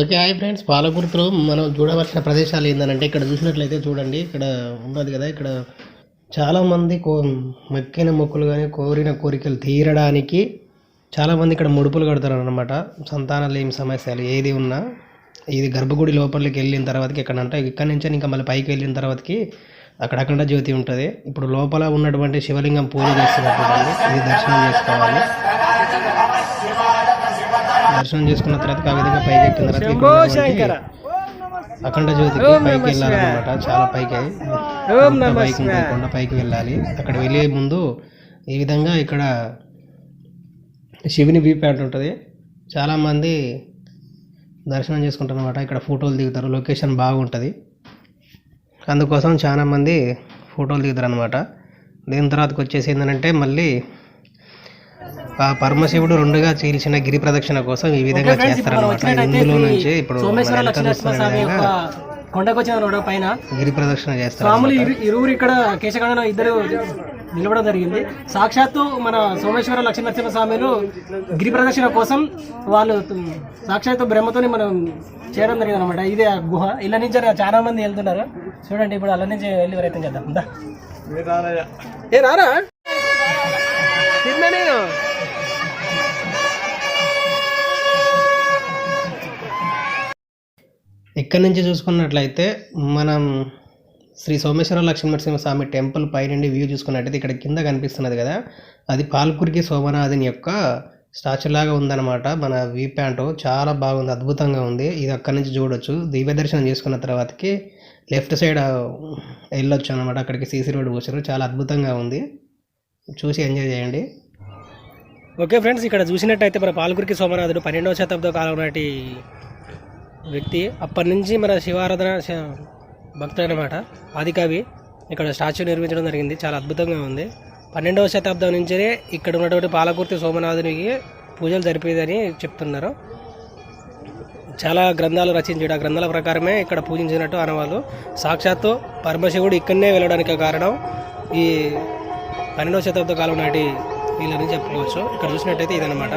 Okay hi friends. పాలకుర్తిలో మనం చూడవలసిన ప్రదేశాలు ఏంటంటే ఇక్కడ చూసినట్లయితే చూడండి. ఇక్కడ ఉన్నది కదా ఇక్కడ చాలామంది కో మొక్కిన మొక్కులు కానీ కోరిన కోరికలు తీరడానికి చాలామంది ఇక్కడ ముడుపులు కడతారు అనమాట సంతాన లేని సమస్యలు ఏది ఉన్నా. ఇది గర్భగుడి లోపలికి వెళ్ళిన తర్వాతకి ఇక్కడ అంటే ఇక్కడ నుంచి ఇంకా మళ్ళీ పైకి వెళ్ళిన తర్వాతకి అక్కడ అఖండ జ్యోతి ఉంటుంది. ఇప్పుడు లోపల ఉన్నటువంటి శివలింగం పూజ చేస్తున్నట్టు ఇది దర్శనం చేసుకోవాలి. దర్శనం చేసుకున్న తర్వాత ఆ విధంగా పైకి ఎక్కిన తర్వాత అఖండ జ్యోతికి పైకి వెళ్ళాలన్నమాట చాలా పైకి పైకి ఉంటుంది కొండ పైకి వెళ్ళాలి. అక్కడ వెళ్ళే ముందు ఈ విధంగా ఇక్కడ శివుని వ్యూ పాయింట్ ఉంటుంది. చాలామంది దర్శనం చేసుకుంటారన్నమాట ఇక్కడ ఫోటోలు దిగుతారు. లొకేషన్ బాగుంటుంది. అందుకోసం చాలామంది ఫోటోలు దిగుతారు అనమాట దీని తర్వాతకి వచ్చేసి ఏంటంటే మళ్ళీ ఆ పరమశివుడు రెండుగా చీల్చిన గిరి ప్రదక్షిణ కోసం ఈ విధంగా చేస్తారన్నమాట. ఇందులో నుంచి ఇప్పుడు కొండకు వచ్చిన రోడ్డు పైన గిరి ప్రదక్షిణ చేస్తారు స్వాములు ఇరువురు ఇక్కడ కేశగణన ఇద్దరు నిలవడం జరిగింది. సాక్షాత్తు మన సోమేశ్వర లక్ష్మీనరసింహ స్వామిలు గిరి ప్రదక్షిణ కోసం వాళ్ళు సాక్షాత్తు బ్రహ్మతోని మనం చేయడం జరిగింది అనమాట ఇదే ఆ గుహ. ఇలా నుంచి చాలా మంది వెళ్తున్నారు. చూడండి ఇప్పుడు అలా నుంచి వెళ్ళి ప్రయత్నం చేద్దాం. ఏ రారా నేను. ఇక్కడ నుంచి చూసుకున్నట్లయితే మనం శ్రీ సోమేశ్వర లక్ష్మీనరసింహ స్వామి టెంపుల్ పైనుండి వ్యూ చూసుకున్నట్టయితే ఇక్కడ కింద కనిపిస్తున్నది కదా. అది పాల్కురికి సోమనాథుని యొక్క స్టాచ్యూ లాగా ఉందన్నమాట మన వ్యూ ప్యాంట్. చాలా బాగుంది అద్భుతంగా ఉంది. ఇది అక్కడి నుంచి చూడొచ్చు. దివ్య దర్శనం చేసుకున్న తర్వాతకి లెఫ్ట్ సైడ్ వెళ్ళొచ్చు అనమాట అక్కడికి సీసీ రోడ్ పోసారు చాలా అద్భుతంగా ఉంది. చూసి ఎంజాయ్ చేయండి. ఓకే ఫ్రెండ్స్ ఇక్కడ చూసినట్టయితే మన పాల్కురికి సోమనాథుడు పన్నెండవ శతాబ్ద కాలం నాటి వ్యక్తి. అప్పటి నుంచి మన శివారాధన భక్తుడు అనమాట ఆదికవి ఇక్కడ స్టాచ్యూ నిర్మించడం జరిగింది. చాలా అద్భుతంగా ఉంది. పన్నెండవ శతాబ్దం నుంచే ఇక్కడ ఉన్నటువంటి పాలకుర్తి సోమనాథునికి పూజలు జరిపేదని చెప్తున్నారు. చాలా గ్రంథాలు రచించాడు. ఆ గ్రంథాల ప్రకారమే ఇక్కడ పూజించినట్టు అనవాళ్ళు సాక్షాత్తు పరమశివుడు ఇక్కడనే వెళ్ళడానికి కారణం ఈ పన్నెండవ శతాబ్ద కాలం నాటి వీళ్ళని చెప్పుకోవచ్చు. ఇక్కడ చూసినట్టయితే ఇదనమాట